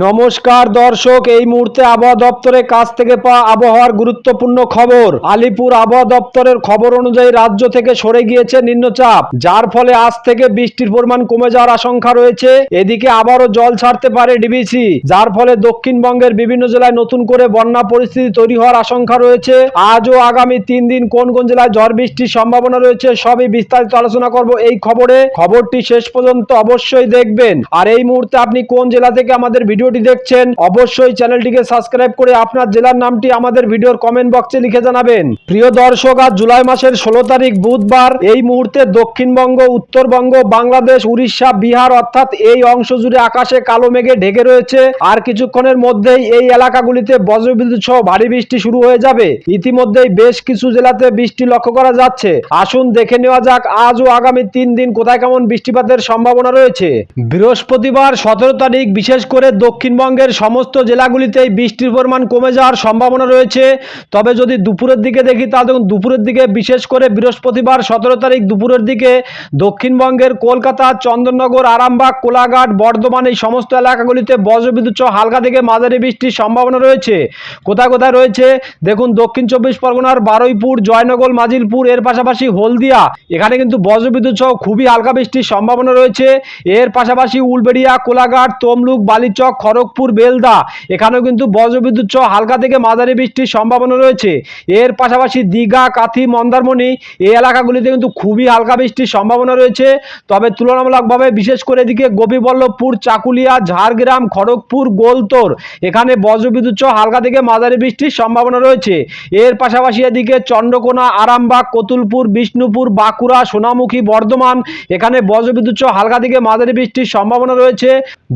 নমস্কার দর্শক, এই মুহূর্তে আবহাওয়া দপ্তরের কাছ থেকে পাওয়া আবহাওয়ার গুরুত্বপূর্ণ খবর। আলিপুর আবহাওয়া দপ্তরের খবর অনুযায়ী রাজ্য থেকে সরে গিয়েছে নিম্নচাপ, যার ফলে আজ থেকে বৃষ্টির পরিমাণ কমে যাওয়ার আশঙ্কা রয়েছে। এদিকে আবারও জল ছাড়তে পারে ডিবিসি, যার ফলে দক্ষিণবঙ্গের বিভিন্ন জেলায় নতুন করে বন্যা পরিস্থিতি তৈরি হওয়ার আশঙ্কা রয়েছে। আজও আগামী তিন দিন কোন কোন জেলায় ঝড় বৃষ্টির সম্ভাবনা রয়েছে, সবই বিস্তারিত আলোচনা করব এই খবরে। খবরটি শেষ পর্যন্ত অবশ্যই দেখবেন। আর এই মুহূর্তে আপনি কোন জেলা থেকে আমাদের ভিডিওটি দেখছেন, অবশ্যই চ্যানেলটিকে সাবস্ক্রাইব করে আপনার জেলার নামটি আমাদের ভিডিওর কমেন্ট বক্সে লিখে জানাবেন। প্রিয় দর্শক, আজ জুলাই মাসের ষোলো তারিখ বুধবার, এই মুহূর্তে দক্ষিণবঙ্গ, উত্তরবঙ্গ, বাংলাদেশ, উড়িষ্যা, বিহার অর্থাৎ এই অংশ জুড়ে আকাশে কালো মেঘে ঢেকে রয়েছে। আর কিছুক্ষণের মধ্যেই এই এলাকাগুলিতে বজ্রবিদ্যুৎ সহ ভারী বৃষ্টি শুরু হয়ে যাবে। ইতিমধ্যেই বেশ কিছু জেলাতে বৃষ্টি লক্ষ্য করা যাচ্ছে। আসুন দেখে নেওয়া যাক আজ ও আগামী তিন দিন কোথায় কেমন বৃষ্টিপাতের সম্ভাবনা রয়েছে। বৃহস্পতিবার সতেরো তারিখ, বিশেষ করে দক্ষিণবঙ্গের সমস্ত জেলাগুলিতেই বৃষ্টির পরিমাণ কমে যাওয়ার সম্ভাবনা রয়েছে। তবে যদি দুপুরের দিকে দেখি তা দেখুন, দুপুরের দিকে বিশেষ করে বৃহস্পতিবার সতেরো তারিখ দুপুরের দিকে দক্ষিণবঙ্গের কলকাতা, চন্দননগর, আরামবাগ, কোলাঘাট, বর্ধমান এই সমস্ত এলাকাগুলিতে বজ্রবিদ্যুৎ হালকা থেকে মাঝারি বৃষ্টির সম্ভাবনা রয়েছে। কোথায় কোথায় রয়েছে? দেখুন, দক্ষিণ চব্বিশ পরগনার বারুইপুর, জয়নগর, মাজিলপুর, এর পাশাপাশি হলদিয়া। এখানে কিন্তু বজ্রবিদ্যুৎ সহ খুবই হালকা বৃষ্টির সম্ভাবনা রয়েছে। এর পাশাপাশি উলবেড়িয়া, কোলাঘাট, তমলুক, বালিচক খড়গপুর বেলদা। এখানেও কিন্তু বজ্রবিদ্যুৎ সহ হালকা থেকে মাঝারি বৃষ্টির সম্ভাবনা রয়েছে। এর পাশাপাশি দীঘা, কাথি, মন্দারমণি এই এলাকাগুলিতে কিন্তু খুবই হালকা বৃষ্টির সম্ভাবনা রয়েছে। তবে তুলনামূলকভাবে বিশেষ করে এদিকে গোপীবল্লভপুর, চাকুলিয়া, ঝাড়গ্রাম, খড়গপুর, গোলতোর এখানে বজ্রবিদ্যুৎ সহ হালকা থেকে মাঝারি বৃষ্টির সম্ভাবনা রয়েছে। এর পাশাপাশি এদিকে চন্দ্রকোনা, আরামবাগ, কতুলপুর, বিষ্ণুপুর, বাঁকুড়া, সোনামুখী, বর্ধমান এখানে বজ্রবিদ্যুৎ সহ হালকা থেকে মাঝারি বৃষ্টির সম্ভাবনা রয়েছে।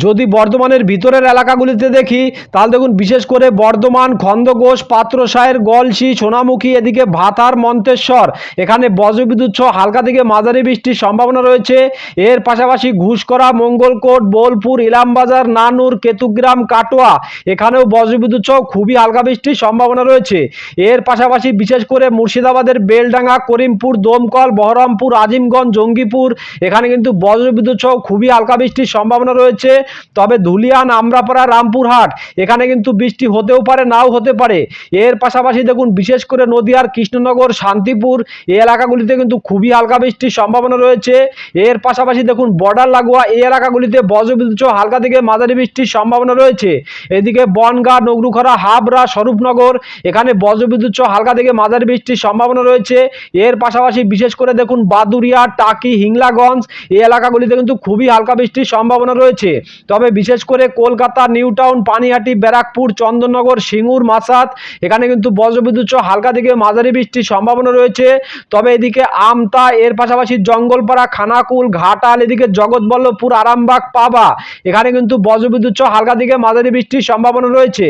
যদি বর্ধমানের ভিতরের এলাকাগুলিতে দেখি, তাহলে দেখুন, বিশেষ করে বর্ধমান খন্দঘোষ পাত্রসায়ের গলসি, সোনামুখী, এদিকে ভাতার, মন্তেশ্বর। এখানে বজ্রবিদ্যুৎ সহ হালকা থেকে মাঝারি বৃষ্টির সম্ভাবনা রয়েছে। এর পাশাপাশি ঘুষকরা, মঙ্গলকোট, বোলপুর, ইলামবাজার, নানুর, কেতুগ্রাম, কাটোয়া, এখানেও বজ্রবিদ্যুৎ সহ খুবই হালকা বৃষ্টির সম্ভাবনা রয়েছে। এর পাশাপাশি বিশেষ করে মুর্শিদাবাদের বেলডাঙ্গা, করিমপুর, দমকল, বহরমপুর, আজিমগঞ্জ, জঙ্গিপুর, এখানে কিন্তু বজ্রবিদ্যুৎ সহ খুবই হালকা বৃষ্টির সম্ভাবনা রয়েছে। তবে ধুলিয়ান আমরাপাড়া রামপুরহাট। এখানে কিন্তু বৃষ্টি হতেও পারে, নাও হতে পারে। এর পাশাপাশি দেখুন, বিশেষ করে নদিয়ার কৃষ্ণনগর, শান্তিপুর এই এলাকাগুলিতে কিন্তু খুবই হালকা বৃষ্টির সম্ভাবনা রয়েছে। এর পাশাপাশি দেখুন, বর্ডার লাগোয়া এই এলাকাগুলিতে বজ্রবিদ্যুৎ হালকা থেকে মাঝারি বৃষ্টির সম্ভাবনা রয়েছে। এদিকে বনগাঁ, নগরুখরা, হাবড়া, স্বরূপনগর, এখানে বজ্রবিদ্যুৎ হালকা থেকে মাঝারি বৃষ্টির সম্ভাবনা রয়েছে। এর পাশাপাশি বিশেষ করে দেখুন বাদুরিয়া টাকি, হিংলাগঞ্জ এই এলাকাগুলিতে কিন্তু খুবই হালকা বৃষ্টির সম্ভাবনা রয়েছে। তবে বিশেষ করে কলকাতা নিউ টাউন পানিহাটি, ব্যারাকপুর, চন্দননগর, সিঙ্গুর মাসাত এখানে কিন্তু বজ্রবিদ্যুৎ সহ হালকা থেকে মাঝারি বৃষ্টির সম্ভাবনা রয়েছে। তবে এদিকে আমতা, এর পাশাপাশি জঙ্গলপাড়া, খানাকুল, ঘাটাল, এদিকে জগৎবল্লভপুর, আরামবাগ, পাবা। এখানে কিন্তু বজ্রবিদ্যুৎ সহ হালকা থেকে মাঝারি বৃষ্টির সম্ভাবনা রয়েছে।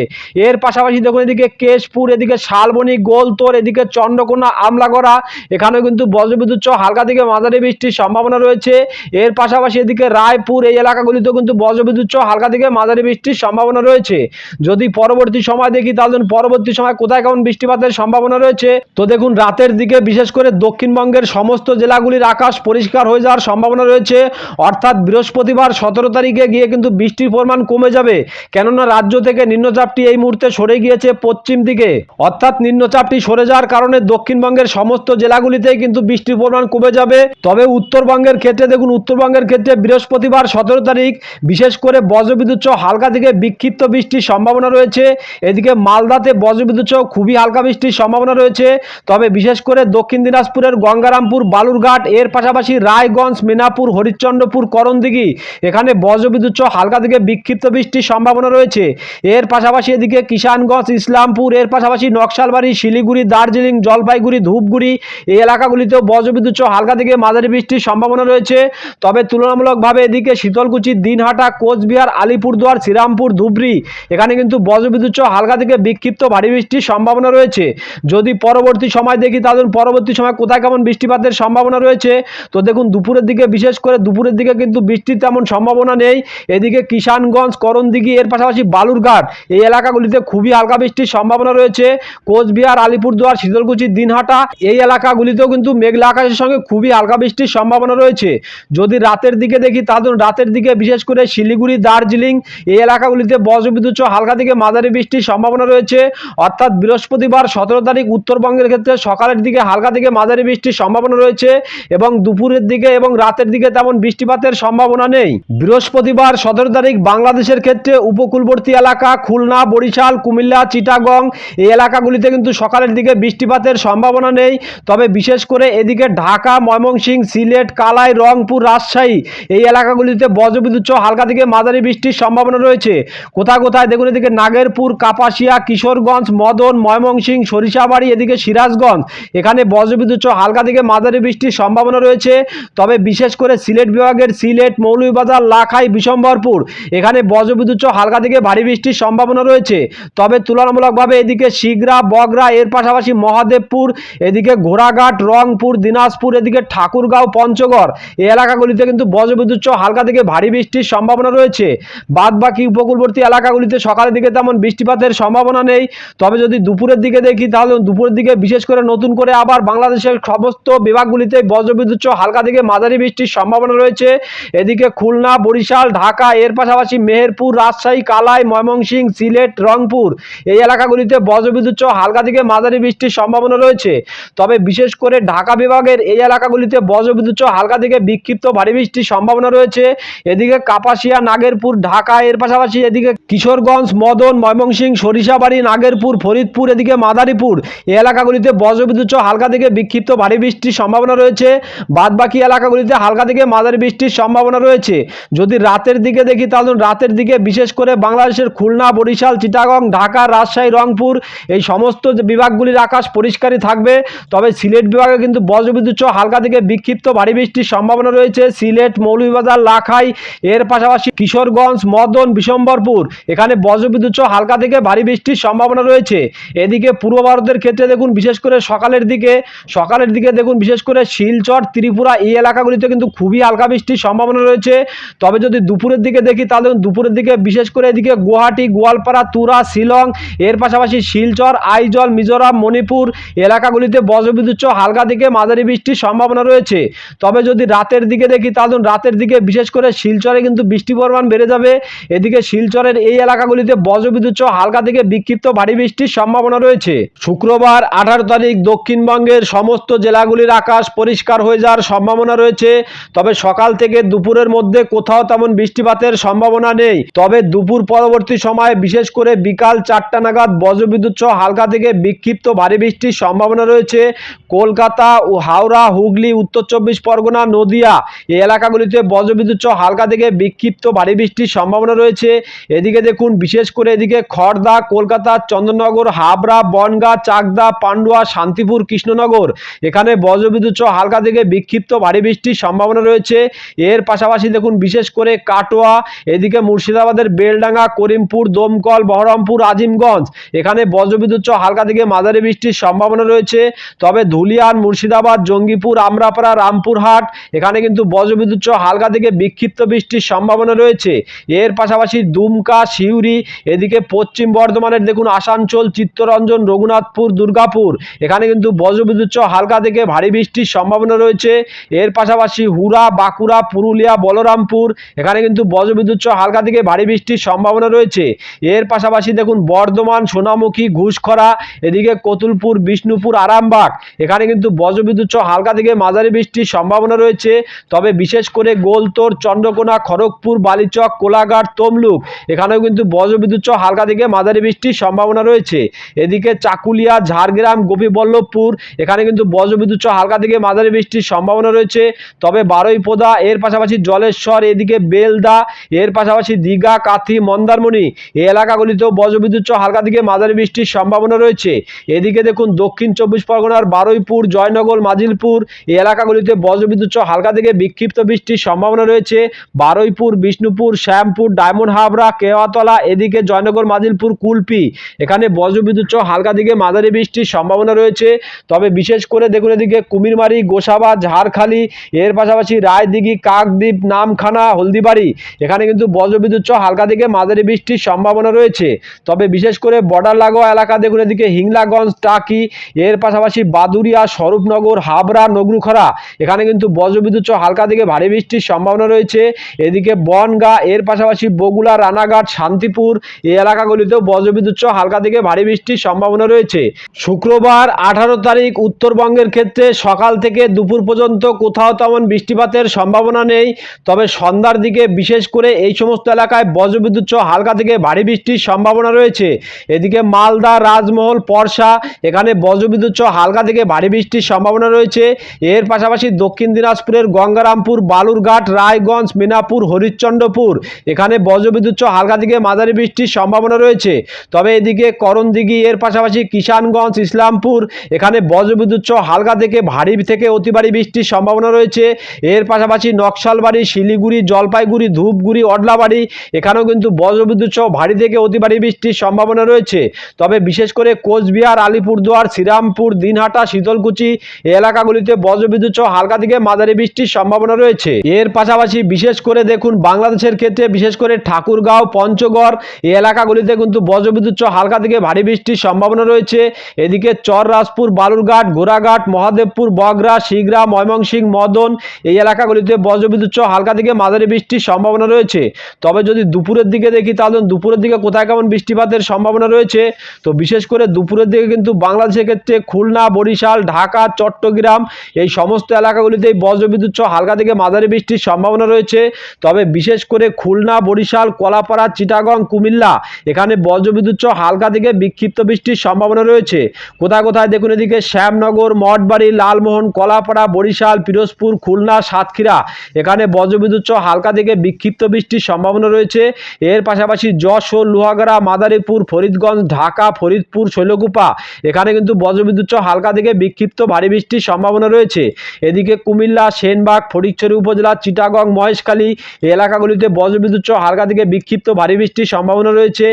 এর পাশাপাশি দেখুন এদিকে কেশপুর, এদিকে শালবনি, গোলতোর, এদিকে চন্দ্রকোনা, আমলাগড়া। এখানেও কিন্তু বজ্রবিদ্যুৎ সহ হালকা থেকে মাঝারি বৃষ্টির সম্ভাবনা রয়েছে। এর পাশাপাশি এদিকে রায়পুর, এই এলাকাগুলিতেও কিন্তু বজ্রবিদ্যুৎ সহ হালকা থেকে মাঝারি বৃষ্টির সম্ভাবনা রয়েছে। যদি পরবর্তী সময় দেখি, তাহলে পরবর্তী সময় কোথায় কেমন বৃষ্টিপাতের সম্ভাবনা রয়েছে? তো দেখুন, রাতের দিকে বিশেষ করে দক্ষিণবঙ্গের সমস্ত জেলাগুলির আকাশ পরিষ্কার হয়ে যাওয়ার সম্ভাবনা রয়েছে। অর্থাৎ বৃহস্পতিবার সতেরো তারিখে গিয়ে কিন্তু বৃষ্টির পরিমাণ কমে যাবে। কেননা রাজ্য থেকে নিম্নচাপটি এই মুহূর্তে সরে গিয়েছে পশ্চিম দিকে। অর্থাৎ নিম্নচাপটি সরে যাওয়ার কারণে দক্ষিণবঙ্গের সমস্ত জেলাগুলিতেই কিন্তু বৃষ্টির পরিমাণ কমে যাবে। তবে উত্তরবঙ্গের ক্ষেত্রে, দেখুন, উত্তরবঙ্গের ক্ষেত্রে বৃহস্পতিবার সতেরো তারিখ বিশেষ করে বজ্রবিদ্যুৎ হালকা থেকে বিক্ষিপ্ত বৃষ্টির সম্ভাবনা রয়েছে। এদিকে মালদাতে বজ্রবিদ্যুৎ সহ খুবই হালকা বৃষ্টির সম্ভাবনা রয়েছে। তবে বিশেষ করে দক্ষিণ দিনাজপুরের গঙ্গারামপুর, বালুরঘাট, এর পাশাপাশি রায়গঞ্জ, মিনাপুর, হরিশ্চন্দ্রপুর, করণদিঘি, এখানে বজ্রবিদ্যুৎ সহ হালকা থেকে বিক্ষিপ্ত বৃষ্টির সম্ভাবনা রয়েছে। এর পাশাপাশি এদিকে কিষানগঞ্জ, ইসলামপুর, এর পাশাপাশি নকশালবাড়ি, শিলিগুড়ি, দার্জিলিং, জলপাইগুড়ি, ধূপগুড়ি এই এলাকাগুলিতেও বজ্রবিদ্যুৎ সহ হালকা থেকে মাঝারি বৃষ্টির সম্ভাবনা রয়েছে। তবে তুলনামূলকভাবে এদিকে শীতলকুচি, দিনহাটা, কোচবিহার, আলিপুরদুয়ার শ্রীরামপুর, ধুবড়ি। এখানে কিন্তু বজ্রবিদ্যুৎ সহ হালকা থেকে বিক্ষিপ্ত ভারী বৃষ্টির সম্ভাবনা রয়েছে। যদি পরবর্তী সময় দেখি, তাহলে পরবর্তী সময় কোথায় কেমন বৃষ্টিপাতের সম্ভাবনা রয়েছে? তো দেখুন, দুপুরের দিকে, বিশেষ করে দুপুরের দিকে কিন্তু বৃষ্টির তেমন সম্ভাবনা নেই। এদিকে কিষানগঞ্জ, করণদিঘি, এর পাশাপাশি বালুরঘাট, এই এলাকাগুলিতে খুবই হালকা বৃষ্টির সম্ভাবনা রয়েছে। কোচবিহার, আলিপুরদুয়ার, শীতলকুচি, দিনহাটা, এই এলাকাগুলিতেও কিন্তু মেঘলা আকাশের সঙ্গে খুবই হালকা বৃষ্টির সম্ভাবনা রয়েছে। যদি রাতের দিকে দেখি, তাহলে রাতের দিকে, বিশেষ করে শিলিগুড়ি, দার্জিলিং এই এলাকাগুলিতে বজ্রবিদ্যুৎ সহ হালকা থেকে মাঝারি বৃষ্টির সম্ভাবনা রয়েছে। অর্থাৎ বৃহস্পতিবার সতেরো তারিখ উত্তরবঙ্গের ক্ষেত্রে সকালের দিকে হালকা থেকে মাঝারি বৃষ্টির সম্ভাবনা রয়েছে এবং দুপুরের দিকে এবং রাতের দিকে তেমন বৃষ্টিপাতের সম্ভাবনা নেই। বৃহস্পতিবার সতেরো তারিখ বাংলাদেশের ক্ষেত্রে উপকূলবর্তী এলাকা খুলনা, বরিশাল, কুমিল্লা, চিটাগং এই এলাকাগুলিতে কিন্তু সকালের দিকে বৃষ্টিপাতের সম্ভাবনা নেই। তবে বিশেষ করে এদিকে ঢাকা, ময়মনসিংহ, সিলেট, কালাই, রংপুর, রাজশাহী এই এলাকাগুলিতে বজ্রবিদ্যুৎ হালকা থেকে মাঝারি বৃষ্টির সম্ভাবনা রয়েছে। কোথায় কোথায়? দেখুন এদিকে নাগেরপুর, কাপাসিয়া, কিশোরগঞ্জ, মদন, ময়মনসিংহ, সরিষাবাড়ি, এদিকে সিরাজগঞ্জ। এখানে বজ্রবিদ্যুৎ হালকা থেকে মাঝারি বৃষ্টির সম্ভাবনা রয়েছে। তবে বিশেষ করে সিলেট বিভাগের সিলেট, মৌলভীবাজার, লাখাই, বিশম্বরপুর, এখানে বজ্রবিদ্যুৎ হালকা থেকে ভারী বৃষ্টির সম্ভাবনা রয়েছে। তবে তুলনামূলকভাবে এদিকে শিগরা, বগরা, এর পাশাপাশি মহাদেবপুর, এদিকে ঘোড়াঘাট, রংপুর, দিনাজপুর, এদিকে ঠাকুরগাঁও, পঞ্চগড়। এই এলাকাগুলিতে কিন্তু বজ্রবিদ্যুৎ হালকা থেকে ভারী বৃষ্টির সম্ভাবনা রয়েছে। বাদ বাকি উপকূলবর্তী এলাকাগুলিতে সকালের দিকে তেমন বৃষ্টিপাতের সম্ভাবনা নেই। তবে যদি দুপুরের দিকে দেখি, তাহলে দুপুরের দিকে বিশেষ করে নতুন করে আবার বাংলাদেশের সমস্ত বিভাগগুলিতে বজ্রবিদ্যুৎ হালকা থেকে মাঝারি বৃষ্টির সম্ভাবনা রয়েছে। এদিকে খুলনা, বরিশাল, ঢাকা, এর পাশাপাশি মেহেরপুর, রাজশাহী, কালাই ময়মনসিংহ সিলেট, রংপুর এই এলাকাগুলিতে বজ্রবিদ্যুৎ হালকা থেকে মাঝারি বৃষ্টির সম্ভাবনা রয়েছে। তবে বিশেষ করে ঢাকা বিভাগের এই এলাকাগুলিতে বজ্রবিদ্যুৎ হালকা থেকে বিক্ষিপ্ত ভারী বৃষ্টির সম্ভাবনা রয়েছে। এদিকে কাপাসিয়া, নাগেরপুর, ঢাকা এর পাশাপাশি এদিকে কিশোরগঞ্জ, মদন ময়মনসিং সরিষাবাড়ি, নাগেরপুর, ফরিদপুর, এদিকে মাদারীপুর এই এলাকাগুলিতে বজ্রবিদ্যুৎ হালকা থেকে বিক্ষিপ্ত ভারী বৃষ্টির সম্ভাবনা রয়েছে। বাদবাকি এলাকাগুলিতে হালকা থেকে মাঝারি বৃষ্টির সম্ভাবনা রয়েছে। যদি রাতের দিকে দেখি, তাহলে রাতের দিকে বিশেষ করে বাংলাদেশের খুলনা, বরিশাল, চিটাগং, ঢাকা, রাজশাহী, রংপুর এই সমস্ত বিভাগগুলির আকাশ পরিষ্কারই থাকবে। তবে সিলেট বিভাগে কিন্তু বজ্রবিদ্যুৎ হালকা থেকে বিক্ষিপ্ত ভারী বৃষ্টির সম্ভাবনা রয়েছে। সিলেট, মৌলভীবাজার, লাখাই এর পাশাপাশি কিশোরগঞ্জ মদন বিশম্বরপুর। এখানে বজ্রবিদ্যুৎ সহ হালকা থেকে ভারী বৃষ্টির সম্ভাবনা রয়েছে। এদিকে পূর্ব ভারতের ক্ষেত্রে দেখুন, বিশেষ করে সকালের দিকে সকালের দিকে দেখুন, বিশেষ করে শিলচর, ত্রিপুরা এই এলাকাগুলিতে কিন্তু খুবই হালকা বৃষ্টির সম্ভাবনা রয়েছে। তবে যদি দুপুরের দিকে দেখি, তাহলে দুপুরের দিকে বিশেষ করে এদিকে গুয়াহাটি, গোয়ালপাড়া, তুরা, শিলং, এর পাশাপাশি শিলচর, আইজল, মিজোরাম, মণিপুর এলাকাগুলিতে বজ্রবিদ্যুৎ সহ হালকা থেকে মাঝারি বৃষ্টির সম্ভাবনা রয়েছে। তবে যদি রাতের দিকে দেখি, তাহলে রাতের দিকে বিশেষ করে শিলচরে কিন্তু বৃষ্টি পরিমাণ বেড়ে যাবে। এদিকে শিলচরের এই এলাকাগুলিতে বজ্রবিদ্যুৎ সহ হালকা থেকে বিক্ষিপ্ত ভারী বৃষ্টির সম্ভাবনা রয়েছে। শুক্রবার আঠারো তারিখ দক্ষিণবঙ্গের সমস্ত জেলাগুলির আকাশ পরিষ্কার হয়ে যাওয়ার সম্ভাবনা রয়েছে। তবে সকাল থেকে দুপুরের মধ্যে কোথাও তেমন বৃষ্টিপাতের সম্ভাবনা নেই। তবে দুপুর পরবর্তী সময়ে বিশেষ করে বিকাল চারটা নাগাদ বজ্রবিদ্যুৎ সহ হালকা থেকে বিক্ষিপ্ত ভারী বৃষ্টির সম্ভাবনা রয়েছে। কলকাতা ও হাওড়া, হুগলি, উত্তর চব্বিশ পরগনা, নদিয়া এই এলাকাগুলিতে বজ্রবিদ্যুৎ সহ হালকা থেকে বিক্ষিপ্ত ভারী বৃষ্টির সম্ভাবনা রয়েছে। এদিকে দেখুন, বিশেষ করে এদিকে খড়দা কলকাতা, চন্দননগর, হাবড়া, বনগা, চাকদা, পান্ডুয়া, শান্তিপুর, কৃষ্ণনগর। এখানে বজ্রবিদ্যুৎ সহ হালকা থেকে বিক্ষিপ্ত ভারী বৃষ্টির সম্ভাবনা রয়েছে। এর পাশাপাশি দেখুন, বিশেষ করে কাটোয়া, এদিকে মুর্শিদাবাদের বেলডাঙ্গা, করিমপুর, দমকল, বহরমপুর, আজিমগঞ্জ। এখানে বজ্রবিদ্যুৎ সহ হালকা থেকে মাঝারি বৃষ্টির সম্ভাবনা রয়েছে। তবে ধুলিয়ান, মুর্শিদাবাদ, জঙ্গিপুর, আমরাপাড়া, রামপুরহাট, এখানে কিন্তু বজ্রবিদ্যুৎ সহ হালকা থেকে বিক্ষিপ্ত বৃষ্টির সম্ভাবনা রয়েছে। এর পাশাপাশি দুমকা, সিউড়ি, এদিকে পশ্চিম বর্ধমানের দেখুন আসানসোল, চিত্তরঞ্জন, রঘুনাথপুর, দুর্গাপুর। এখানে কিন্তু বজ্রবিদ্যুৎ হালকা থেকে ভারী বৃষ্টির সম্ভাবনা রয়েছে। এর পাশাপাশি হুরা বাঁকুড়া, পুরুলিয়া, বলরামপুর, এখানে কিন্তু বজ্রবিদ্যুৎ হালকা থেকে ভারী বৃষ্টির সম্ভাবনা রয়েছে। এর পাশাপাশি দেখুন বর্ধমান, সোনামুখী, ঘুষখরা, এদিকে কতুলপুর, বিষ্ণুপুর, আরামবাগ। এখানে কিন্তু বজ্রবিদ্যুৎ হালকা থেকে মাঝারি বৃষ্টির সম্ভাবনা রয়েছে। তবে বিশেষ করে গোলতোর, চন্দ্রকোনা, খড়গপুর, বালিচক, কোলাঘাট তমলুক। এখানেও কিন্তু বজ্রবিদ্যুৎ সহ হালকা থেকে মাঝারি বৃষ্টির সম্ভাবনা রয়েছে। এদিকে চাকুলিয়া, ঝাড়গ্রাম, গোপীবল্লভপুর, এখানে কিন্তু বজ্রবিদ্যুৎ সহ হালকা থেকে মাঝারি বৃষ্টির সম্ভাবনা রয়েছে। তবে বারুইপোদা, এর পাশাপাশি জলেশ্বর, এদিকে বেলদা, এর পাশাপাশি দীঘা, কাথি, মন্দারমণি এই এলাকাগুলিতেও বজ্রবিদ্যুৎ সহ হালকা থেকে মাঝারি বৃষ্টির সম্ভাবনা রয়েছে। এদিকে দেখুন, দক্ষিণ চব্বিশ পরগনার বারুইপুর, জয়নগর, মাজিলপুর এই এলাকাগুলিতে বজ্রবিদ্যুৎ সহ হালকা থেকে বিক্ষিপ্ত বৃষ্টির সম্ভাবনা রয়েছে। বারুইপুর, বিষ্ণুপুর, শ্যামপুর ডায়মন্ড হাবড়া, কেওয়াতলা, এদিকে জয়নগর মাদিলপুর কুলপি। এখানে বজ্রবিদ্যুৎ সহ হালকা দিকে মাঝারি বৃষ্টির সম্ভাবনা রয়েছে। তবে বিশেষ করে দেখুন এদিকে কুমিরমারি, গোসাবা, ঝাড়খালি, এর পাশাপাশি রায়দিঘি, কাকদ্বীপ, নামখানা, হলদিবাড়ি। এখানে কিন্তু বজ্রবিদ্যুৎ সহ হালকা দিকে মাঝারি বৃষ্টির সম্ভাবনা রয়েছে। তবে বিশেষ করে বর্ডার লাগোয়া এলাকা দেখুন এদিকে হিংলাগঞ্জ, টাকি, এর পাশাপাশি বাদুরিয়া স্বরূপনগর, হাবড়া নগরুখরা এখানে কিন্তু বজ্রবিদ্যুৎ সহ হালকা থেকে ভারী বৃষ্টির সম্ভাবনা রয়েছে। এদিকে বনগা, এর পাশাপাশি পাশাপাশি বগুড়া, রানাঘাট, শান্তিপুর এই এলাকাগুলিতেও বজ্রবিদ্যুৎ সহ হালকা থেকে ভারী বৃষ্টির সম্ভাবনা রয়েছে। শুক্রবার আঠারো তারিখ উত্তরবঙ্গের ক্ষেত্রে সকাল থেকে দুপুর পর্যন্ত কোথাও তেমন বৃষ্টিপাতের সম্ভাবনা নেই। তবে সন্ধ্যার দিকে বিশেষ করে এই সমস্ত এলাকায় বজ্রবিদ্যুৎ সহ হালকা থেকে ভারী বৃষ্টির সম্ভাবনা রয়েছে। এদিকে মালদা, রাজমহল পরশা এখানে বজ্রবিদ্যুৎ সহ হালকা থেকে ভারী বৃষ্টির সম্ভাবনা রয়েছে। এর পাশাপাশি দক্ষিণ দিনাজপুরের গঙ্গারামপুর, বালুরঘাট, রায়গঞ্জ, মিনাপুর, হরিশ্চন্দ্রপুর এখানে বজ্রবিদ্যুৎ সহ হালকা থেকে মাঝারি বৃষ্টির সম্ভাবনা রয়েছে। তবে এদিকে করণদিঘি, এর পাশাপাশি কিষানগঞ্জ, ইসলামপুর, এখানে বজ্রবিদ্যুৎ হালকা থেকে ভারী থেকে অতি ভারী বৃষ্টির সম্ভাবনা রয়েছে। এর পাশাপাশি নকশালবাড়ি, শিলিগুড়ি, জলপাইগুড়ি, ধূপগুড়ি, অডলাবাড়ি, এখানেও কিন্তু বজ্রবিদ্যুৎ সহ ভারী থেকে অতি ভারী বৃষ্টির সম্ভাবনা রয়েছে। তবে বিশেষ করে কোচবিহার, আলিপুরদুয়ার, শ্রীরামপুর, দিনহাটা, শীতলকুচি এলাকাগুলিতে বজ্রবিদ্যুৎ সহ হালকা থেকে মাঝারি বৃষ্টির সম্ভাবনা রয়েছে। এর পাশাপাশি বিশেষ করে দেখুন বাংলাদেশের ক্ষেত্রে বিশেষ করে ঠাকুরগাঁও, পঞ্চগড়, এই এলাকাগুলিতে কিন্তু বজ্রবিদ্যুৎ সহ হালকা থেকে ভারী বৃষ্টির সম্ভাবনা রয়েছে। এদিকে চররাজপুর বালুরঘাট ঘোড়াঘাট মহাদেবপুর, বগরা, শিগরা, ময়মনসিংহ, মদন এই এলাকাগুলিতে বজ্রবিদ্যুৎ সহ হালকা থেকে মাঝারি বৃষ্টির সম্ভাবনা রয়েছে। তবে যদি দুপুরের দিকে দেখি তাহলে দুপুরের দিকে কোথায় কেমন বৃষ্টিপাতের সম্ভাবনা রয়েছে? তো বিশেষ করে দুপুরের দিকে কিন্তু বাংলাদেশের ক্ষেত্রে খুলনা, বরিশাল, ঢাকা, চট্টগ্রাম এই সমস্ত এলাকাগুলিতেই বজ্রবিদ্যুৎ সহ হালকা থেকে মাঝারি বৃষ্টির সম্ভাবনা রয়েছে। তবে বিশেষ করে খুলনা বরিশাল, কলাপাড়া, চিটাগং, কুমিল্লা। এখানে বজ্রবিদ্যুৎ হালকা থেকে বিক্ষিপ্ত বৃষ্টির সম্ভাবনা রয়েছে। কোথায় কোথায় দেখুন এদিকে শ্যামনগর, মঠবাড়ি, লালমোহন, কলাপাড়া, বরিশাল, পিরোজপুর, খুলনা, সাতক্ষীরা। এখানে বজ্রবিদ্যুৎ হালকা থেকে বিক্ষিপ্ত বৃষ্টির সম্ভাবনা রয়েছে। এর পাশাপাশি যশোর, লোহাগড়া, মাদারীপুর, ফরিদগঞ্জ, ঢাকা, ফরিদপুর, শৈলকুপা। এখানে কিন্তু বজ্রবিদ্যুৎ হালকা থেকে বিক্ষিপ্ত ভারী বৃষ্টির সম্ভাবনা রয়েছে। এদিকে কুমিল্লা, সেনবাগ, ফটিকছড়ি উপজেলা, চিটাগং, মহেশখালী এলাকাগুলিতে বজ্রবিদ্যুৎ হালকা থেকে বিক্ষিপ্ত ভারী বৃষ্টির সম্ভাবনা রয়েছে।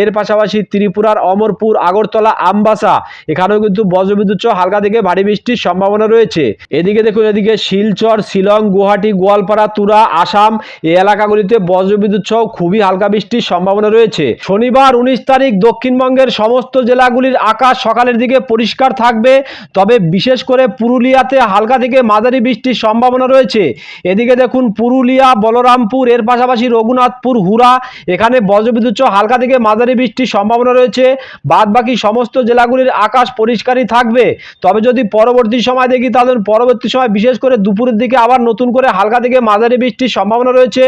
এর পাশাপাশি ত্রিপুরার অমরপুর, আগরতলা, আমবাসা, এখানেও কিন্তু বজ্রবিদ্যুৎ সহ হালকা থেকে ভারী বৃষ্টির সম্ভাবনা রয়েছে। এদিকে দেখুন, এদিকে শিলচর, শিলং, গুয়াহাটি, গোয়ালপাড়া, তুরা, আসাম, এই এলাকাগুলিতে বজ্রবিদ্যুৎ সহ খুবই হালকা বৃষ্টির সম্ভাবনা রয়েছে। শনিবার উনিশ তারিখ দক্ষিণবঙ্গের সমস্ত জেলাগুলির আকাশ সকালের দিকে পরিষ্কার থাকবে। তবে বিশেষ করে পুরুলিয়াতে হালকা থেকে মাঝারি বৃষ্টির সম্ভাবনা রয়েছে। এদিকে দেখুন, পুরুলিয়া, বলরামপুর, এর পাশাপাশি রঘুনাথপুর হুরা এখানে বজ্রবিদ্যুৎ হালকা থেকে মাঝারি বৃষ্টির সম্ভাবনা রয়েছে। বাদ বাকি সমস্ত জেলাগুলির আকাশ পরিষ্কারই থাকবে। তবে যদি পরবর্তী সময় দেখি, তাহলে পরবর্তী সময় বিশেষ করে দুপুরের দিকে আবার নতুন করে হালকা থেকে মাঝারি বৃষ্টির সম্ভাবনা রয়েছে।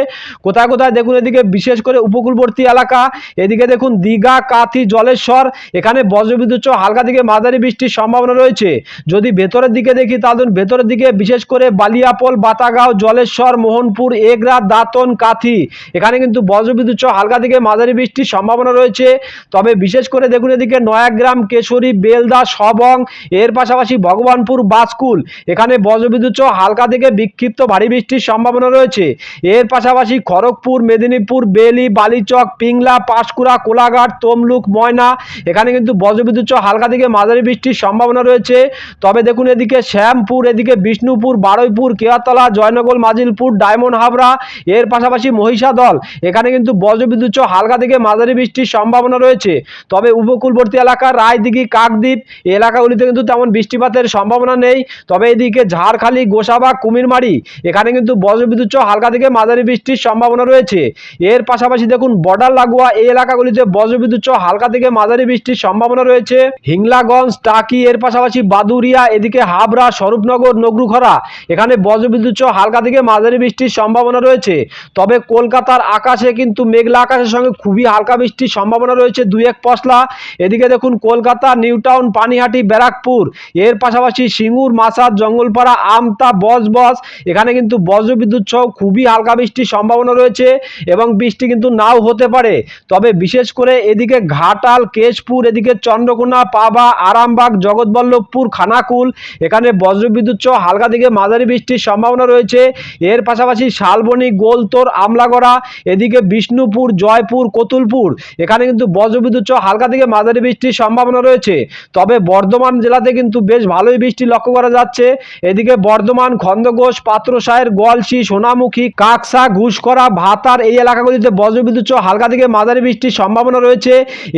কোথায় কোথায় দেখুন এদিকে বিশেষ করে উপকূলবর্তী এলাকা। এদিকে দেখুন দীঘা, কাথি, জলেশ্বর, এখানে বজ্রবিদ্যুৎ হালকা থেকে মাঝারি বৃষ্টির সম্ভাবনা রয়েছে। যদি ভেতরের দিকে দেখি, তাহলে ভেতরের দিকে বিশেষ করে বালিয়াপোল, বাতাগাঁও, জলেশ্বর, মোহনপুর, এগরা, দাঁতন, কাথি। এখানে কিন্তু বজ্রবিদ্যুৎ সহ হালকা থেকে মাঝারি বৃষ্টির সম্ভাবনা রয়েছে। তবে বিশেষ করে দেখুন এদিকে নয়াগ্রাম, কেশরী, বেলদা, সবং, এর পাশাপাশি ভগবানপুর, বাসকুল। এখানে বজ্রবিদ্যুৎ সহ হালকা থেকে বিক্ষিপ্ত ভারী বৃষ্টির সম্ভাবনা রয়েছে। এর পাশাপাশি খড়গপুর, মেদিনীপুর, বেলি, বালিচক, পিংলা, পাঁশকুড়া, কোলাঘাট, তমলুক, ময়না, এখানে কিন্তু বজ্রবিদ্যুৎ সহ হালকা থেকে মাঝারি বৃষ্টির সম্ভাবনা রয়েছে। তবে দেখুন এদিকে শ্যামপুর, এদিকে বিষ্ণুপুর, বারুইপুর কেয়াতলা জয়নগর, মাজিলপুর, ডায়মন্ড হাবড়া, এর পাশাপাশি মহিষাদল এখানে কিন্তু বজ্রবিদ্যুৎ হালকা থেকে মাঝারি বৃষ্টির সম্ভাবনা রয়েছে। তবে উপকূলবর্তী এলাকা রায়দিঘি, কাকদ্বীপ এলাকাগুলিতে কিন্তু তেমন বৃষ্টিপাতের সম্ভাবনা নেই। তবে এদিকে ঝাড়খালি, গোসাবা, কুমিরমারি, এখানে কিন্তু বজ্রবিদ্যুৎ হালকা থেকে মাঝারি বৃষ্টির সম্ভাবনা রয়েছে। এর পাশাপাশি দেখুন, বর্ডার লাগোয়া এই এলাকাগুলিতে বজ্রবিদ্যুৎ হালকা থেকে মাঝারি বৃষ্টির সম্ভাবনা রয়েছে। হিংলাগঞ্জ, টাকি, এর পাশাপাশি বাদুরিয়া, এদিকে হাবড়া, স্বরূপনগর, নগরুখরা, এখানে বজ্রবিদ্যুৎ হালকা থেকে মাঝারি বৃষ্টির সম্ভাবনা রয়েছে। তবে কলকাতার আকাশে কিন্তু মেঘলা আকাশের সঙ্গে খুবই হালকা বৃষ্টির সম্ভাবনা রয়েছে। দুই এক পশলা। এদিকে দেখুন কলকাতা, নিউটাউন, পানিহাটি, ব্যারাকপুর। এর পাশাপাশি সিঙ্গুর মাসাদ জঙ্গলপাড়া, আমতা, বস বস। এখানে কিন্তু বজ্রবিদ্যুৎ সহ খুবই হালকা বৃষ্টির সম্ভাবনা রয়েছে এবং বৃষ্টি কিন্তু নাও হতে পারে। তবে বিশেষ করে এদিকে ঘাটাল, কেশপুর, এদিকে চন্দ্রকোনা, পাবা, আরামবাগ, জগৎবল্লভপুর, খানাকুল। এখানে বজ্রবিদ্যুৎ সহ হালকা থেকে মাঝারি বৃষ্টির সম্ভাবনা রয়েছে। এর পাশাপাশি শালবনি, গোলতোর, আমলাগড়া এদিকে বিষ্ণুপুর, জয়পুর, কতুলপুর। এখানে কিন্তু বজ্রবিদ্যুৎ সহ হালকা থেকে মাঝারি বৃষ্টির সম্ভাবনা রয়েছে। তবে বর্ধমান জেলাতে কিন্তু বেশ ভালোই বৃষ্টি লক্ষ্য করা যাচ্ছে। এদিকে বর্ধমান খন্দঘোষ পাত্রসায়ের গোয়ালসি সোনামুখী, কাকসা ঘুষকরা ভাতার এই এলাকাগুলিতে বজ্রবিদ্যুৎ সহ হালকা থেকে মাঝারি বৃষ্টির সম্ভাবনা রয়েছে।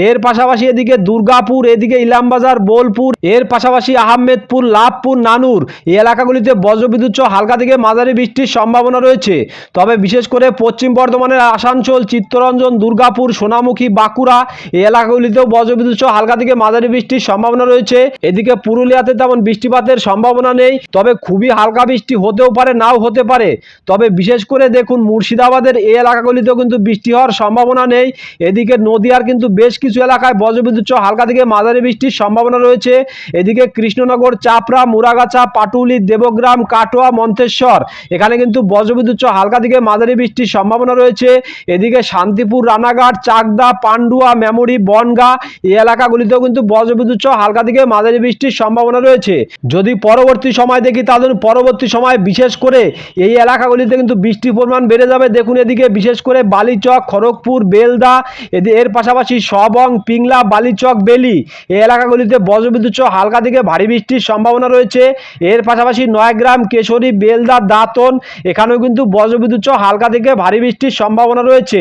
এর পাশাপাশি এদিকে দুর্গাপুর, এদিকে ইলামবাজার, বোলপুর, এর পাশাপাশি আহমেদপুর, লাভপুর, নানুর এই এলাকাগুলিতে বজ্রবিদ্যুৎ সহ হালকা থেকে মাঝারি বৃষ্টির সম্ভাবনা রয়েছে। তবে বিশেষ করে পশ্চিম বর্ধমান বর্ধমানের আসানসোল, চিত্তরঞ্জন, দুর্গাপুর, সোনামুখী, বাঁকুড়া এই এলাকাগুলিতেও বজ্রবিদ্যুৎ সহ হালকা থেকে মাঝারি বৃষ্টির সম্ভাবনা রয়েছে। এদিকে পুরুলিয়াতে তেমন বৃষ্টিপাতের সম্ভাবনা নেই, তবে খুবই হালকা বৃষ্টি হতেও পারে, নাও হতে পারে। তবে বিশেষ করে দেখুন, মুর্শিদাবাদের এই এলাকাগুলিতেও কিন্তু বৃষ্টি হওয়ার সম্ভাবনা নেই। এদিকে নদিয়ার কিন্তু বেশ কিছু এলাকায় বজ্রবিদ্যুৎ সহ হালকা থেকে মাঝারি বৃষ্টির সম্ভাবনা রয়েছে। এদিকে কৃষ্ণনগর, চাপড়া, মুরাগাছা, পাটুলি, দেবগ্রাম, কাটোয়া, মন্তেশ্বর, এখানে কিন্তু বজ্রবিদ্যুৎ সহ হালকা থেকে মাঝারি বৃষ্টির সম্ভাবনা রয়েছে। এদিকে শান্তিপুর, রানাঘাট, চাকদা, পান্ডুয়া, মেমরি, বনগা এই এলাকাগুলিতেও কিন্তু বজ্রবিদ্যুৎ সহ হালকা থেকে মাঝারি বৃষ্টির সম্ভাবনা রয়েছে। যদি পরবর্তী সময় দেখি তাদের পরবর্তী সময় বিশেষ করে এই এলাকাগুলিতে কিন্তু বৃষ্টির পরিমাণ বেড়ে যাবে। দেখুন এদিকে বিশেষ করে বালিচক, খড়গপুর, বেলদা এর পাশাপাশি সবং, পিংলা, বালিচক, বেলি এই এলাকাগুলিতে বজ্রবিদ্যুৎ সহ হালকা থেকে ভারী বৃষ্টির সম্ভাবনা রয়েছে। এর পাশাপাশি নয়াগ্রাম, কেশরী, বেলদা, দাঁতন এখানেও কিন্তু বজ্রবিদ্যুৎ সহ হালকা থেকে ভারী বৃষ্টির সম্ভাবনা রয়েছে।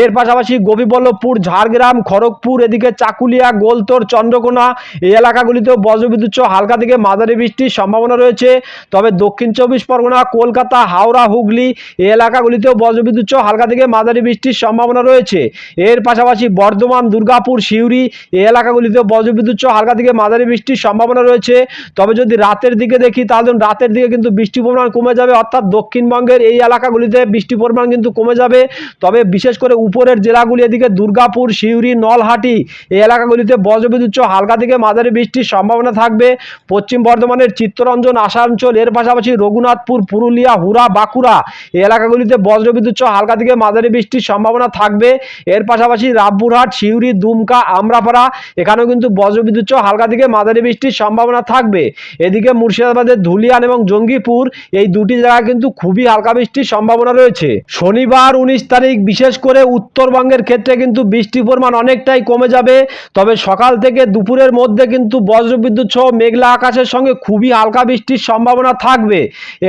এর পাশাপাশি গোপীবল্লভপুর, ঝাড়গ্রাম, খড়গপুর, এদিকে চাকুলিয়া, গোলতোর, চন্দ্রকোনা এই এলাকাগুলিতেও বজ্রবিদ্যুৎ হালকা থেকে মাঝারি বৃষ্টির সম্ভাবনা রয়েছে। তবে দক্ষিণ চব্বিশ পরগনা, কলকাতা, হাওড়া, হুগলি এই এলাকাগুলিতেও বজ্রবিদ্যুৎ হালকা থেকে মাঝারি বৃষ্টির সম্ভাবনা রয়েছে। এর পাশাপাশি বর্ধমান, দুর্গাপুর, সিউড়ি এই এলাকাগুলিতেও বজ্রবিদ্যুৎ হালকা থেকে মাঝারি বৃষ্টির সম্ভাবনা রয়েছে। তবে যদি রাতের দিকে দেখি তাহলে রাতের দিকে কিন্তু বৃষ্টির পরিমাণ কমে যাবে, অর্থাৎ দক্ষিণবঙ্গের এই এলাকাগুলিতে বৃষ্টির পরিমাণ কিন্তু কমে যাবে। তবে বিশেষ করে উপরের জেলাগুলি এদিকে দুর্গাপুর, সিউড়ি, নলহাটি, এই এলাকাগুলিতে বজ্রবিদ্যুৎ হালকা থেকে মাঝারি বৃষ্টির সম্ভাবনা থাকবে। পশ্চিম বর্ধমানের চিত্তরঞ্জন, আসানসোল, এর পাশাপাশি রঘুনাথপুর, পুরুলিয়া হুরা বাঁকুড়া এই এলাকাগুলিতে বজ্রবিদ্যুৎ হালকা থেকে মাঝারি বৃষ্টির সম্ভাবনা থাকবে। এর পাশাপাশি রামপুরহাট, সিউড়ি, দুমকা, আমরাপাড়া এখানেও কিন্তু বজ্রবিদ্যুৎ হালকা থেকে মাঝারি বৃষ্টির সম্ভাবনা থাকবে। এদিকে মুর্শিদাবাদের ধুলিয়ান এবং জঙ্গিপুর এই দুটি জায়গায় কিন্তু খুবই হালকা বৃষ্টির সম্ভাবনা রয়েছে। শনিবার উনিশ তারিখ, বিশেষ করে উত্তরবঙ্গের ক্ষেত্রে কিন্তু বৃষ্টির পরিমাণ অনেকটাই কমে যাবে। তবে সকাল থেকে দুপুরের মধ্যে কিন্তু বজ্রবিদ্যুৎ সহ মেঘলা আকাশের সঙ্গে খুবই হালকা বৃষ্টির সম্ভাবনা থাকবে।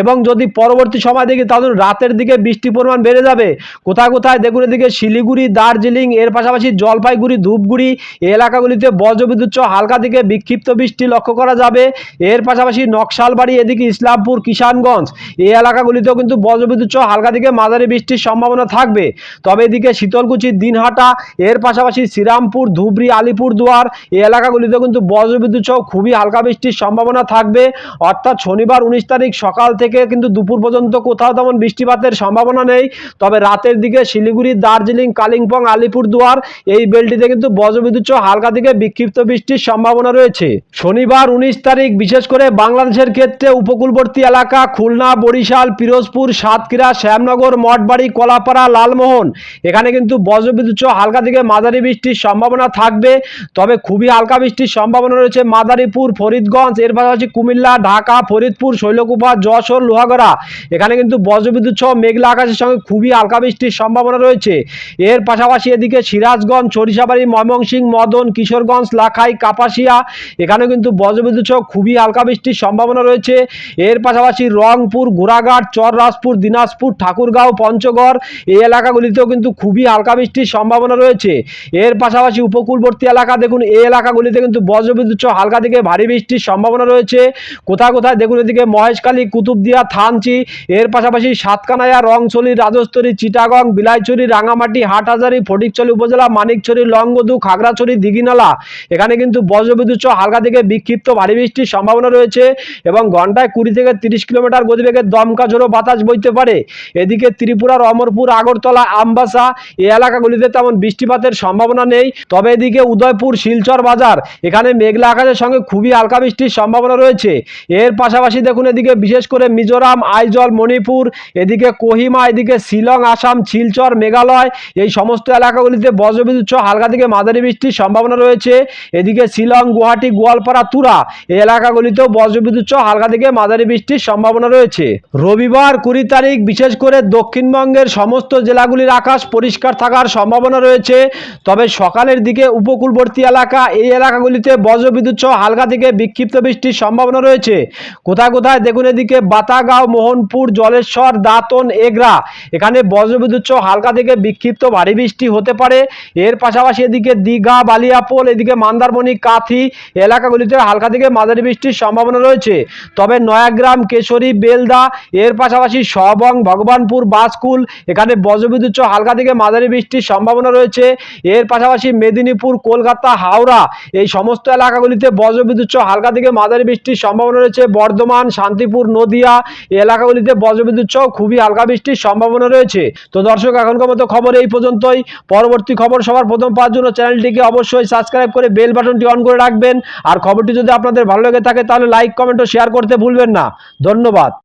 এবং যদি পরবর্তী সময় দেখি, তাহলে রাতের দিকে বৃষ্টির পরিমাণ বেড়ে যাবে। কোথায় কোথায়? দেখুন এদিকে শিলিগুড়ি, দার্জিলিং, এর পাশাপাশি জলপাইগুড়ি, ধূপগুড়ি এলাকাগুলিতে বজ্রবিদ্যুৎ সহ হালকা থেকে বিক্ষিপ্ত বৃষ্টি লক্ষ্য করা যাবে। এর পাশাপাশি নকশালবাড়ি, এদিকে ইসলামপুর, কিষানগঞ্জ এই এলাকাগুলিতেও কিন্তু বজ্রবিদ্যুৎ সহ হালকা থেকে মাঝারি বৃষ্টির সম্ভাবনা থাকবে। তবে এদিকে শীতলকুচি দিনহাটা, এর পাশাপাশি শ্রীরামপুর, ধুবড়ি, আলিপুরদুয়ার এই এলাকাগুলিতেও কিন্তু বজ্রবিদ্যুৎ সহ খুবই হালকা বৃষ্টির সম্ভাবনা থাকবে। অর্থাৎ শনিবার উনিশ তারিখ সকাল থেকে কিন্তু দুপুর পর্যন্ত কোথাও তেমন বৃষ্টিপাতের সম্ভাবনা নেই। তবে রাতের দিকে শিলিগুড়ি, দার্জিলিং, কালিম্পং, আলিপুরদুয়ার এই বেলটিতে কিন্তু বজ্রবিদ্যুৎ সহ হালকা থেকে বিক্ষিপ্ত বৃষ্টির সম্ভাবনা রয়েছে। শনিবার উনিশ তারিখ বিশেষ করে বাংলাদেশের ক্ষেত্রে উপকূলবর্তী এলাকা খুলনা, বরিশাল, পিরোজপুর, সাতক্ষীরা, শ্যামনগর, মঠবাড়ি কলাপাড়া লালমোহন। এখানে কিন্তু বজ্রবিদ্যুৎ সহ হালকা থেকে মাঝারি বৃষ্টির সম্ভাবনা থাকবে। তবে খুবই হালকা বৃষ্টির সম্ভাবনা রয়েছে মাদারীপুর, ফরিদগঞ্জ, এর পাশাপাশি কুমিল্লা, ঢাকা, ফরিদপুর, শৈলকুপা, যশোর, লোহাগড়া। এখানে কিন্তু বজ্রবিদ্যুৎ সহ মেঘলা আকাশের সঙ্গে খুবই হালকা বৃষ্টির সম্ভাবনা রয়েছে। এর পাশাপাশি এদিকে সিরাজগঞ্জ, সরিষাবাড়ি, ময়মনসিংহ, মদন, কিশোরগঞ্জ, লাখাই, কাপাসিয়া এখানে কিন্তু বজ্রবিদ্যুৎ সহ খুবই হালকা বৃষ্টির সম্ভাবনা রয়েছে। এর পাশাপাশি রংপুর ঘোড়াঘাট চররাজপুর, দিনাজপুর, ঠাকুরগাঁও, পঞ্চগড় এই এলাকাগুলিতেও কিন্তু খুবই হালকা বৃষ্টির সম্ভাবনা রয়েছে। এর পাশাপাশি উপকূলবর্তী এলাকা দেখুন, এই এলাকাগুলিতে কিন্তু বজ্রবিদ্যুৎ সহ হালকা থেকে ভারী বৃষ্টির সম্ভাবনা রয়েছে। কোথায় কোথায় দেখুন, এদিকে মহেশখালী, কুতুবদিয়া, থানচি, এর পাশাপাশি সাতকানায়া রংছলি রাজস্থলী চিটাগং, বিলাইছড়ি, রাঙামাটি, হাটহাজারি, ফটিকছড়ি উপজেলা, মানিকছড়ি, লংগদু, খাগড়াছড়ি, দিঘিনালা। এখানে কিন্তু বজ্রবিদ্যুৎ সহ হালকা থেকে বিক্ষিপ্ত ভারী বৃষ্টির সম্ভাবনা রয়েছে এবং ঘন্টায় কুড়ি থেকে তিরিশ কিলোমিটার গতিবেগে দমকা ঝোড়ো বাতাস বইতে পারে। এদিকে ত্রিপুরার অমরপুর আগরতলা আমবাসা, এই এলাকাগুলিতে তেমন বৃষ্টিপাতের সম্ভাবনা নেই। তবে এদিকে উদয়পুর শিলচর বাজার, এখানে মেঘলা আকাশের সঙ্গে খুবই হালকা বৃষ্টির সম্ভাবনা রয়েছে। এর পাশাপাশি দেখুন এদিকে বিশেষ করে মিজোরাম, আইজল, মণিপুর, এদিকে কোহিমা, এদিকে শিলং, আসাম, শিলচর, মেঘালয়, এই সমস্ত এলাকাগুলিতে বজ্রবিদ্যুৎ হালকা থেকে মাঝারি বৃষ্টির সম্ভাবনা রয়েছে। এদিকে শিলং, গুয়াহাটি, গোয়ালপাড়া, তুরা, এই এলাকাগুলিতেও বজ্রবিদ্যুৎ হালকা থেকে মাঝারি বৃষ্টির সম্ভাবনা রয়েছে। রবিবার কুড়ি তারিখ, বিশেষ করে দক্ষিণবঙ্গের সমস্ত জেলাগুলির আকাশ পরিষ্কার থাকার সম্ভাবনা রয়েছে। তবে সকালের দিকে উপকূলবর্তী এলাকা, এই এলাকাগুলিতে বজ্রবিদ্যুৎ সহ হালকা থেকে বিক্ষিপ্ত বৃষ্টির সম্ভাবনা রয়েছে। কোথায় কোথায়? দেখুন এদিকে বাতাগাঁও, মোহনপুর, জলেশ্বর, দাঁতন, এগরা। এখানে বজ্রবিদ্যুৎ সহ হালকা থেকে বিক্ষিপ্ত ভারী বৃষ্টি হতে পারে। এর পাশাপাশি এদিকে দীঘা, বালিয়াপোল, এদিকে মান্দারমণি, কাথি এলাকাগুলিতে হালকা থেকে মাঝারি বৃষ্টির সম্ভাবনা রয়েছে। তবে নয়াগ্রাম, কেশরী, বেলদা, এর পাশাপাশি সবং, ভগবানপুর, বাসকুল, এখানে এখানে বজ্রবিদ্যুৎ হালকা থেকে মাঝারি বৃষ্টির সম্ভাবনা রয়েছে। এর পাশাপাশি মেদিনীপুর, কলকাতা, হাওড়া এই সমস্ত এলাকাগুলিতে বজ্রবিদ্যুৎ হালকা থেকে মাঝারি বৃষ্টির সম্ভাবনা রয়েছে। বর্ধমান, শান্তিপুর, নদিয়া এলাকাগুলিতে বজ্রবিদ্যুৎ খুবই হালকা বৃষ্টির সম্ভাবনা রয়েছে। তো দর্শক, এখনকার মতো খবর এই পর্যন্তই। পরবর্তী খবর সবার প্রথম পাওয়ার জন্য চ্যানেলটিকে অবশ্যই সাবস্ক্রাইব করে বেল বাটনটি অন করে রাখবেন। আর খবরটি যদি আপনাদের ভালো লেগে থাকে, তাহলে লাইক, কমেন্ট ও শেয়ার করতে ভুলবেন না। ধন্যবাদ।